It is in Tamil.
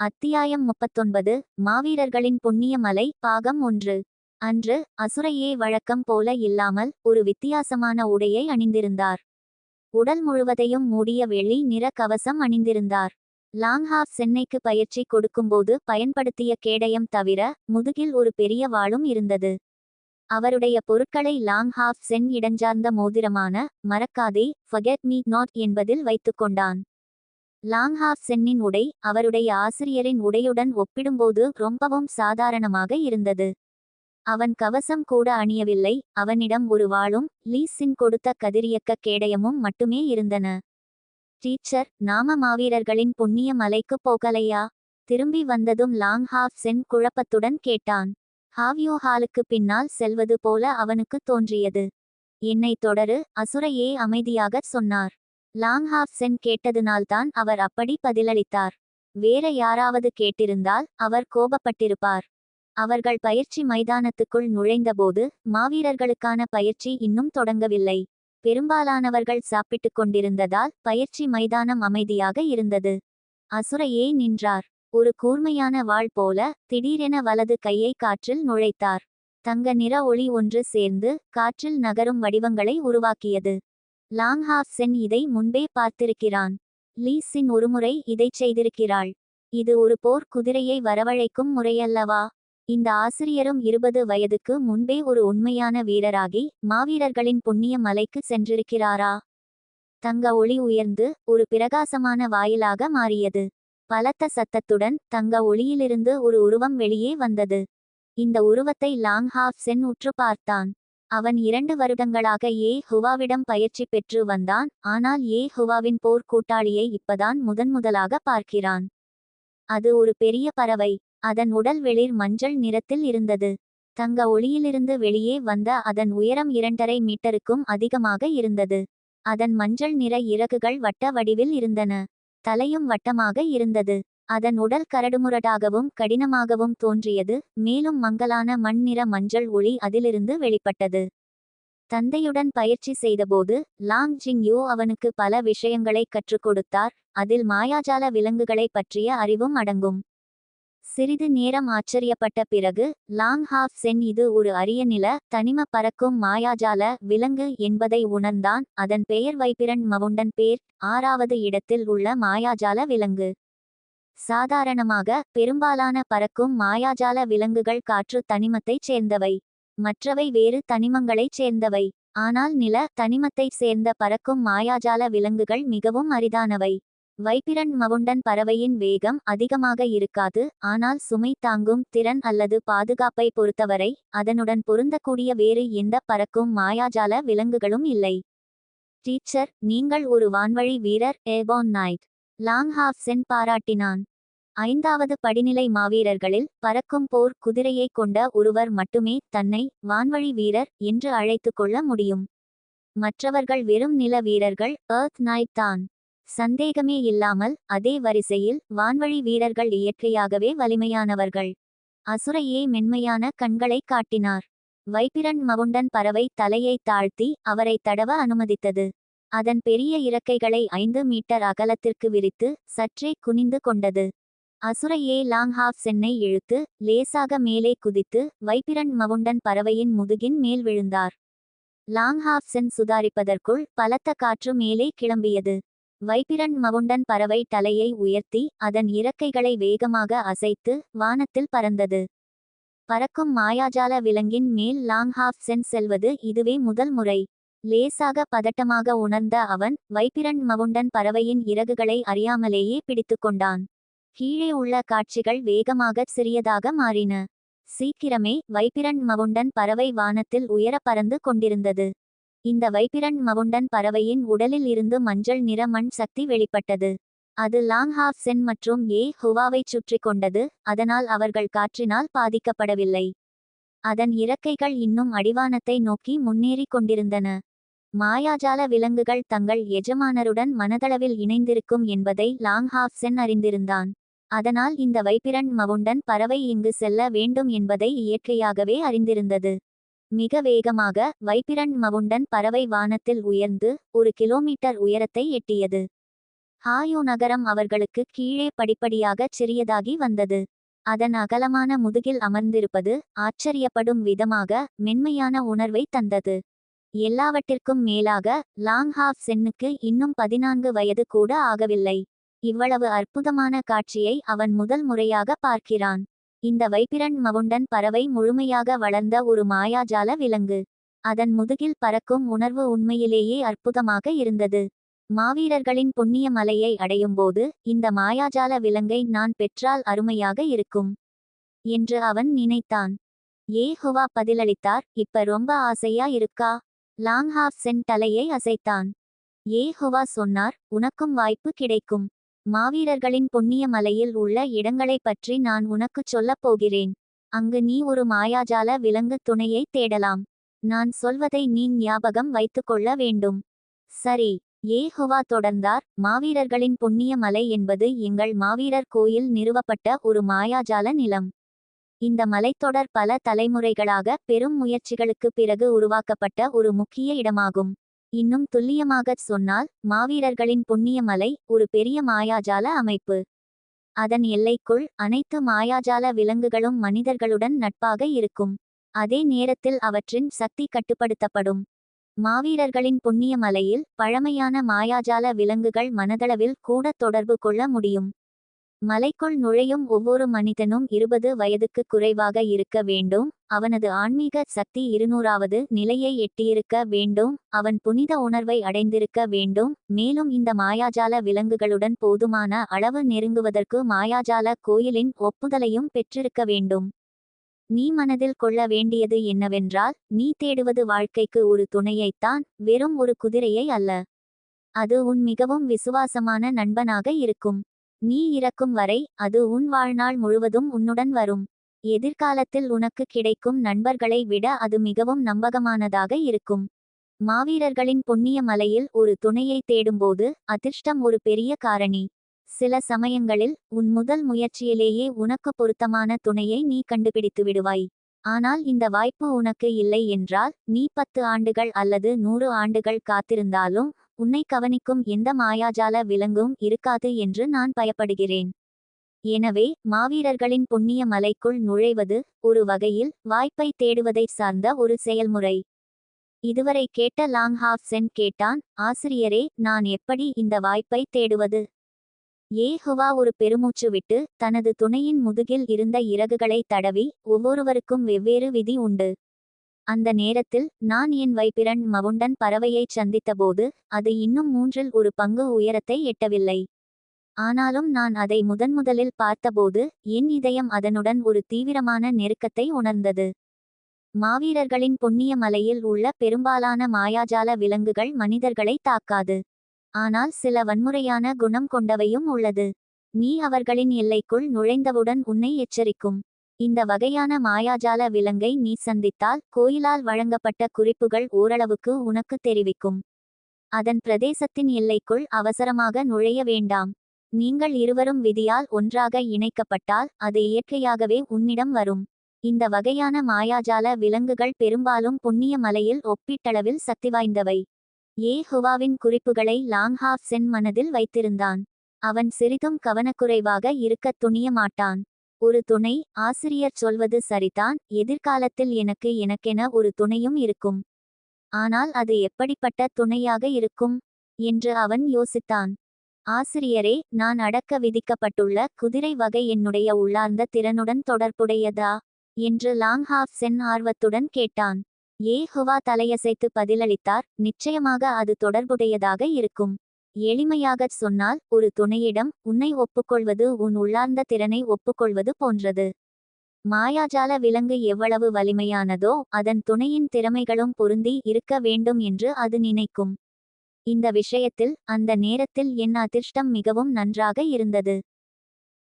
அத்தியாயம் முப்பத்தொன்பது மாவீரர்களின் புண்ணிய மலை பாகம் ஒன்று. அன்று அசுரையே வழக்கம் போல இல்லாமல் ஒரு வித்தியாசமான உடையை அணிந்திருந்தார். உடல் முழுவதையும் மூடிய வெள்ளி நிற கவசம் அணிந்திருந்தார். லாங்ஹாஃப் சென்னைக்கு பயிற்சி கொடுக்கும்போது பயன்படுத்திய கேடயம் தவிர முதுகில் ஒரு பெரிய வாளும் இருந்தது. அவருடைய பொருட்களை லாங்ஹாஃப் சென் இடஞ்சார்ந்த மோதிரமான மறக்காதே ஃபகெட் மீ நாட் என்பதில் வைத்துக் கொண்டான். லாங்ஹாஃப் சென்னின் உடை அவருடைய ஆசிரியரின் உடையுடன் ஒப்பிடும்போது ரொம்பவும் சாதாரணமாக இருந்தது. அவன் கவசம் கூட அணியவில்லை அவனிடம் ஒரு வாளும் லீஸின் கொடுத்த கதிரியக்க கேடயமும் மட்டுமே இருந்தன. டீச்சர் நாம மாவீரர்களின் புண்ணிய மலைக்கு போகலையா? திரும்பி வந்ததும் லாங்ஹாஃப் சென் குழப்பத்துடன் கேட்டான். ஹாவியோ ஹாலுக்கு பின்னால் செல்வது போல அவனுக்கு தோன்றியது. என்னை தொடரு அசுரையே அமைதியாகச் சொன்னார். லாங்ஹாஃப் சென் கேட்டதுனால்தான் அவர் அப்படி பதிலளித்தார். வேற யாராவது கேட்டிருந்தால் அவர் கோபப்பட்டிருப்பார். அவர்கள் பயிற்சி மைதானத்துக்குள் நுழைந்தபோது மாவீரர்களுக்கான பயிற்சி இன்னும் தொடங்கவில்லை. பெரும்பாலானவர்கள் சாப்பிட்டுக் கொண்டிருந்ததால் பயிற்சி மைதானம் அமைதியாக இருந்தது. அசுரையே நின்றார். ஒரு கூர்மையான வாள் போல திடீரென வலது கையை காற்றில் நுழைத்தார். தங்க நிற ஒளி ஒன்று சேர்ந்து காற்றில் நகரும் வடிவங்களை உருவாக்கியது. லாங்ஹாஃப் சென் இதை முன்பே பார்த்திருக்கிறான். லீஸின் ஒருமுறை இதைச் செய்திருக்கிறாள். இது ஒரு போர் குதிரையை வரவழைக்கும் முறையல்லவா? இந்த ஆசிரியரும் இருபது வயதுக்கு முன்பே ஒரு உண்மையான வீரராகி மாவீரர்களின் புண்ணிய மலைக்கு சென்றிருக்கிறாரா? தங்க ஒளி உயர்ந்து ஒரு பிரகாசமான வாயிலாக மாறியது. பலத்த சத்தத்துடன் தங்க ஒளியிலிருந்து ஒரு உருவம் வெளியே வந்தது. இந்த உருவத்தை லாங்ஹாஃப் சென் உற்று பார்த்தான். அவன் இரண்டு வருடங்களாக ஏ ஹுவாவிடம் பயிற்சி பெற்று வந்தான். ஆனால் ஏ ஹுவாவின் போர் கூட்டாளியை இப்பதான் முதன்முதலாக பார்க்கிறான். அது ஒரு பெரிய பறவை. அதன் உடல் வெளிர் மஞ்சள் நிறத்தில் இருந்தது. தங்க ஒளியிலிருந்து வெளியே வந்த அதன் உயரம் இரண்டரை மீட்டருக்கும் அதிகமாக இருந்தது. அதன் மஞ்சள் நிற இறகுகள் வட்ட வடிவில் இருந்தன. தலையும் வட்டமாக இருந்தது. அதன் உடல் கரடுமுரடாகவும் கடினமாகவும் தோன்றியது. மேலும் மங்கலான மண் நிற மஞ்சள் ஒளி அதிலிருந்து வெளிப்பட்டது. தந்தையுடன் பயிற்சி செய்தபோது லாங் ஜிங் யூ அவனுக்கு பல விஷயங்களை கற்றுக் கொடுத்தார். அதில் மாயாஜால விலங்குகளை பற்றிய அறிவும் அடங்கும். சிறிது நேரம் ஆச்சரியப்பட்ட பிறகு லாங் ஹாஃப் சென் இது ஒரு அரிய நில தனிம பறக்கும் மாயாஜால விலங்கு என்பதை உணர்ந்தான். அதன் பெயர் வைபிரன் மவுண்டன் பேர். ஆறாவது இடத்தில் உள்ள மாயாஜால விலங்கு. சாதாரணமாக பெரும்பாலான பறக்கும் மாயாஜால விலங்குகள் காற்று தனிமத்தைச் சேர்ந்தவை. மற்றவை வேறு தனிமங்களைச் சேர்ந்தவை. ஆனால் நில தனிமத்தைச் சேர்ந்த பறக்கும் மாயாஜால விலங்குகள் மிகவும் அரிதானவை. வைப்பிரன் மவுண்டன் பறவையின் வேகம் அதிகமாக இருக்காது. ஆனால் சுமை தாங்கும் திறன் அல்லது பாதுகாப்பை பொறுத்தவரை அதனுடன் பொருந்தக்கூடிய வேறு எந்த பறக்கும் மாயாஜால விலங்குகளும் இல்லை. டீச்சர் நீங்கள் ஒரு வான்வழி வீரர் ஏபோன் நாய்ட். லாங்ஹாஃப் சென் பாராட்டினான். ஐந்தாவது படிநிலை மாவீரர்களில் பறக்கும் போர் குதிரையை கொண்ட ஒருவர் மட்டுமே தன்னை வான்வழி வீரர் என்று அழைத்து கொள்ள முடியும். மற்றவர்கள் வெறும் நில வீரர்கள் ஏர்த் நாய்ட் தான். சந்தேகமே இல்லாமல் அதே வரிசையில் வான்வழி வீரர்கள் இயற்கையாகவே வலிமையானவர்கள். அசுரையே மென்மையான கண்களை காட்டினார். வைப்பிரன் மவுண்டன் பறவை தலையை தாழ்த்தி அவரை தடவ அனுமதித்தது. அதன் பெரிய இறக்கைகளை ஐந்து மீட்டர் அகலத்திற்கு விரித்து சற்றே குனிந்து கொண்டது. அசுரையே லாங்ஹாஃப் சென்னை இழுத்து லேசாக மேலே குதித்து வைப்பிரன் மவுண்டன் பறவையின் முதுகின் மேல் விழுந்தார். லாங்ஹாஃப் சென் சுதாரிப்பதற்குள் பலத்த காற்று மேலே கிளம்பியது. வைப்பிரன் மவுண்டன் பறவை தலையை உயர்த்தி அதன் இறக்கைகளை வேகமாக அசைத்து வானத்தில் பறந்தது. பறக்கும் மாயாஜால விலங்கின் மேல் லாங்ஹாஃப் சென் செல்வது இதுவே முதல் முறை. லேசாக பதட்டமாக உணர்ந்த அவன் வைப்பிரன் மவுண்டன் பறவையின் இறகுகளை அறியாமலேயே பிடித்துக்கொண்டான் கீழே உள்ள காட்சிகள் வேகமாக சிறியதாக மாறின. சீக்கிரமே வைப்பிரன் மவுண்டன் பறவை வானத்தில் உயர பறந்து கொண்டிருந்தது. இந்த வைப்பிரன் மவுண்டன் பறவையின் உடலில் இருந்து மஞ்சள் நிற மண் சக்தி வெளிப்பட்டது. அது லாங்ஹாஃப் சென் மற்றும் ஏ ஹுவாவைச் சுற்றி கொண்டது அதனால் அவர்கள் காற்றினால் பாதிக்கப்படவில்லை. அதன் இறக்கைகள் இன்னும் அடிவானத்தை நோக்கி முன்னேறிக் கொண்டிருந்தன. மாயாஜால விலங்குகள் தங்கள் எஜமானருடன் மனதளவில் இணைந்திருக்கும் என்பதை லாங்ஹாஃப் சென் அறிந்திருந்தான். அதனால் இந்த வைப்பிரன் மவுண்டன் பறவை இங்கு செல்ல வேண்டும் என்பதை இயற்கையாகவே அறிந்திருந்தது. மிக வேகமாக வைப்பிரன் மவுண்டன் பறவை வானத்தில் உயர்ந்து ஒரு கிலோமீட்டர் உயரத்தை எட்டியது. ஹாயோ நகரம் அவர்களுக்கு கீழே படிப்படியாகச் சிறியதாகி வந்தது. அதன் அகலமான முதுகில் அமர்ந்திருப்பது ஆச்சரியப்படும் விதமாக மென்மையான உணர்வை தந்தது. எல்லாவற்றிற்கும் மேலாக லாங்ஹாஃப் சென்னுக்கு இன்னும் பதினான்கு வயது கூட ஆகவில்லை. இவ்வளவு அற்புதமான காட்சியை அவன் முதல் முறையாக பார்க்கிறான். இந்த வைப்பிரன் மவுண்டன் பறவை முழுமையாக வளர்ந்த ஒரு மாயாஜால விலங்கு. அதன் முதுகில் பறக்கும் உணர்வு உண்மையிலேயே அற்புதமாக இருந்தது. மாவீரர்களின் புண்ணிய மலையை அடையும்போது இந்த மாயாஜால விலங்கை நான் பெற்றால் அருமையாக இருக்கும் என்று அவன் நினைத்தான். ஏ ஹுவா பதிலளித்தார் இப்ப ரொம்ப ஆசையா இருக்கா? லாங்ஹாஃப் சென் தலையை அசைத்தான். ஏ ஹுவா சொன்னார் உனக்கும் வாய்ப்பு கிடைக்கும். மாவீரர்களின் புண்ணிய மலையில் உள்ள இடங்களைப் பற்றி நான் உனக்குச் சொல்லப் போகிறேன். அங்கு நீ ஒரு மாயாஜால விலங்கு துணையை தேடலாம். நான் சொல்வதை நீ ஞாபகம் வைத்துக்கொள்ள வேண்டும். சரி. ஏஹுவா தொடர்ந்தார் மாவீரர்களின் புண்ணிய மலை என்பது எங்கள் மாவீரர் கோயில் நிறுவப்பட்ட ஒரு மாயாஜால நிலம். இந்த மலைத்தொடர் பல தலைமுறைகளாக பெரும் முயற்சிகளுக்கு பிறகு உருவாக்கப்பட்ட ஒரு முக்கிய இடமாகும். இன்னும் துல்லியமாகச் சொன்னால் மாவீரர்களின் புண்ணிய மலை ஒரு பெரிய மாயாஜால அமைப்பு. அதன் எல்லைக்குள் அனைத்து மாயாஜால விலங்குகளும் மனிதர்களுடன் நட்பாக இருக்கும். அதே நேரத்தில் அவற்றின் சக்தி கட்டுப்படுத்தப்படும். மாவீரர்களின் புண்ணிய மலையில் பழமையான மாயாஜால விலங்குகள் மனதளவில் கூட தொடர்பு கொள்ள முடியும். மலைக்குள் நுழையும் ஒவ்வொரு மனிதனும் இருபது வயதுக்கு குறைவாக இருக்க வேண்டும். அவனது ஆன்மீக சக்தி இருநூறாவது நிலையை எட்டியிருக்க வேண்டும். அவன் புனித உணர்வை அடைந்திருக்க வேண்டும். மேலும் இந்த மாயாஜால விலங்குகளுடன் போதுமான அளவு நெருங்குவதற்கு மாயாஜால கோயிலின் ஒப்புதலையும் பெற்றிருக்க வேண்டும். நீ மனதில் கொள்ள வேண்டியது என்னவென்றால் நீ தேடுவது வாழ்க்கைக்கு ஒரு துணையைத்தான் வெறும் ஒரு குதிரையை அல்ல. அது உன் மிகவும் விசுவாசமான நண்பனாக இருக்கும். நீ இறக்கும் வரை அது உன் வாழ்நாள் முழுவதும் உன்னுடன் வரும். எதிர்காலத்தில் உனக்கு கிடைக்கும் நண்பர்களை விட அது மிகவும் நம்பகமானதாக இருக்கும். மாவீரர்களின் புண்ணிய மலையில் ஒரு துணையை தேடும்போது அதிர்ஷ்டம் ஒரு பெரிய காரணி. சில சமயங்களில் உன் முதல் முயற்சியிலேயே உனக்கு பொருத்தமான துணையை நீ கண்டுபிடித்து விடுவாய். ஆனால் இந்த வாய்ப்பு உனக்கு இல்லை என்றால் நீ பத்து ஆண்டுகள் அல்லது நூறு ஆண்டுகள் காத்திருந்தாலும் உன்னை கவனிக்கும் எந்த மாயாஜால விலங்கும் இருக்காது என்று நான் பயப்படுகிறேன். எனவே மாவீரர்களின் புண்ணிய மலைக்குள் நுழைவது ஒரு வகையில் வாய்ப்பை தேடுவதை சார்ந்த ஒரு செயல்முறை. இதுவரை கேட்ட லாங் ஹாஃப் சென் கேட்டான் ஆசிரியரே நான் எப்படி இந்த வாய்ப்பை தேடுவது ஏஹுவா ஒரு பெருமூச்சு விட்டு தனது துணையின் முதுகில் இருந்த இறகுகளை தடவி ஒவ்வொருவருக்கும் வெவ்வேறு விதி உண்டு. அந்த நேரத்தில் நான் என் வைப்பிரன் மவுண்டன் பறவையைச் சந்தித்தபோது அது இன்னும் மூன்றில் ஒரு பங்கு உயரத்தை எட்டவில்லை. ஆனாலும் நான் அதை முதன்முதலில் பார்த்தபோது என் இதயம் அதனுடன் ஒரு தீவிரமான நெருக்கத்தை உணர்ந்தது. மாவீரர்களின் புண்ணிய மலையில் உள்ள பெரும்பாலான மாயாஜால விலங்குகள் மனிதர்களை தாக்காது. ஆனால் சில வன்முறையான குணம் கொண்டவையும் உள்ளது. நீ அவர்களின் எல்லைக்குள் நுழைந்தவுடன் உன்னை எச்சரிக்கும். இந்த வகையான மாயாஜால விலங்கை நீ சந்தித்தால் கோயிலால் வழங்கப்பட்ட குறிப்புகள் ஓரளவுக்கு உனக்கு தெரிவிக்கும். அதன் பிரதேசத்தின் எல்லைக்குள் அவசரமாக நுழைய வேண்டாம். நீங்கள் இருவரும் விதியால் ஒன்றாக இணைக்கப்பட்டால் அது இயற்கையாகவே உன்னிடம் வரும். இந்த வகையான மாயாஜால விலங்குகள் பெரும்பாலும் புண்ணிய மலையில் ஒப்பீட்டளவில் சக்தி வாய்ந்தவை. ஏ ஹுவாவின் குறிப்புகளை லாங்ஹாஃப் சென் மனதில் வைத்திருந்தான். அவன் சிறிதும் கவனக்குறைவாக இருக்கத் துணிய மாட்டான் ஒரு துணை ஆசிரியர் சொல்வது சரிதான் எதிர்காலத்தில் எனக்கு எனக்கென ஒரு துணையும் இருக்கும். ஆனால் அது எப்படிப்பட்ட துணையாக இருக்கும்? என்று அவன் யோசித்தான். ஆசிரியரே நான் அடக்க விதிக்கப்பட்டுள்ள குதிரை வகை என்னுடைய உள்ளார்ந்த திறனுடன் தொடர்புடையதா? என்று லாங்ஹாஃப் சென் ஆர்வத்துடன் கேட்டான். ஏ ஹுவா தலையசைத்து பதிலளித்தார் நிச்சயமாக அது தொடர்புடையதாக இருக்கும். எளிமையாகச் சொன்னால் ஒரு துணையிடம் உன்னை ஒப்புக்கொள்வது உன் உள்ளார்ந்த திறனை ஒப்புக்கொள்வது போன்றது. மாயாஜால விலங்கு எவ்வளவு வலிமையானதோ அதன் துணையின் திறமைகளும் பொருந்தி இருக்க வேண்டும் என்று அது நினைக்கும். இந்த விஷயத்தில் அந்த நேரத்தில் என் அதிர்ஷ்டம் மிகவும் நன்றாக இருந்தது.